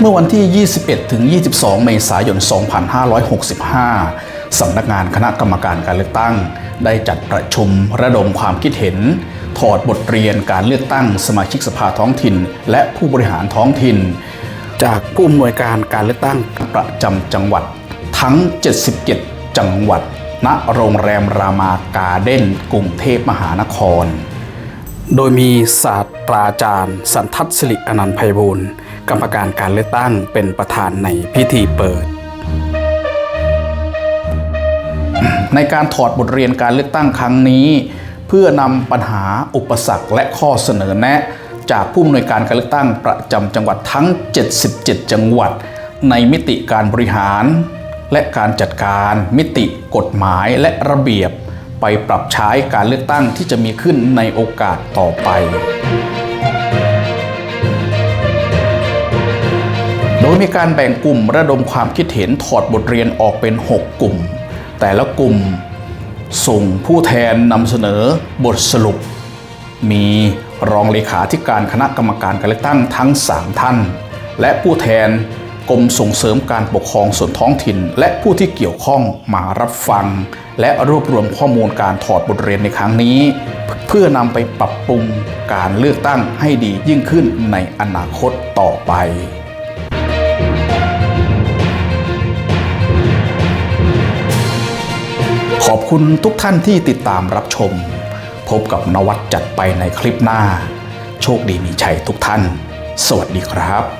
เมื่อวันที่ 21 ถึง 22 เมษายน 2565 สำนักงานคณะกรรมการการเลือกตั้ง ได้จัดประชุมระดมความคิดเห็น ถอดบทเรียนการเลือกตั้งสมาชิกสภาท้องถิ่น และผู้บริหารท้องถิ่น จากผู้อำนวยการการเลือกตั้งประจำจังหวัดทั้ง 77 จังหวัด ณ โรงแรมรามาการ์เด้น กรุงเทพมหานคร โดยมีศาสตราจารย์ สันทัศน์สิริอนันต์ไพบูลย์ กรรมการการเลือกตั้งเป็นประธานในพิธีเปิด ในการถอดบทเรียนการเลือกตั้งครั้งนี้ เพื่อนำปัญหาอุปสรรคและข้อเสนอแนะ จากผู้อำนวยการการเลือกตั้งประจำจังหวัดทั้ง 77 จังหวัด ในมิติการบริหาร และการจัดการมิติกฎหมายและระเบียบ ไปปรับใช้การเลือกตั้งที่จะมีขึ้นในโอกาสต่อไป ยมีการแบ่งกลุ่มระดมความคิดเห็นถอดบทเรียนออกเป็น 6 กลุ่ม แต่ละกลุ่มส่งผู้แทนนำเสนอบทสรุป มีรองเลขาธิการคณะกรรมการการเลือกตั้งทั้ง 3 ท่าน และผู้แทนกรมส่งเสริมการปกครองส่วนท้องถิ่น และผู้ที่เกี่ยวข้องมารับฟัง และรวบรวมข้อมูลการถอดบทเรียนในครั้งนี้ เพื่อนำไปปรับปรุงการเลือกตั้งให้ดียิ่งขึ้นในอนาคตต่อไป ขอบคุณทุกท่านที่ติดตามรับชม พบกับนวัดจัดไปในคลิปหน้า โชคดีมีชัยทุกท่าน สวัสดีครับ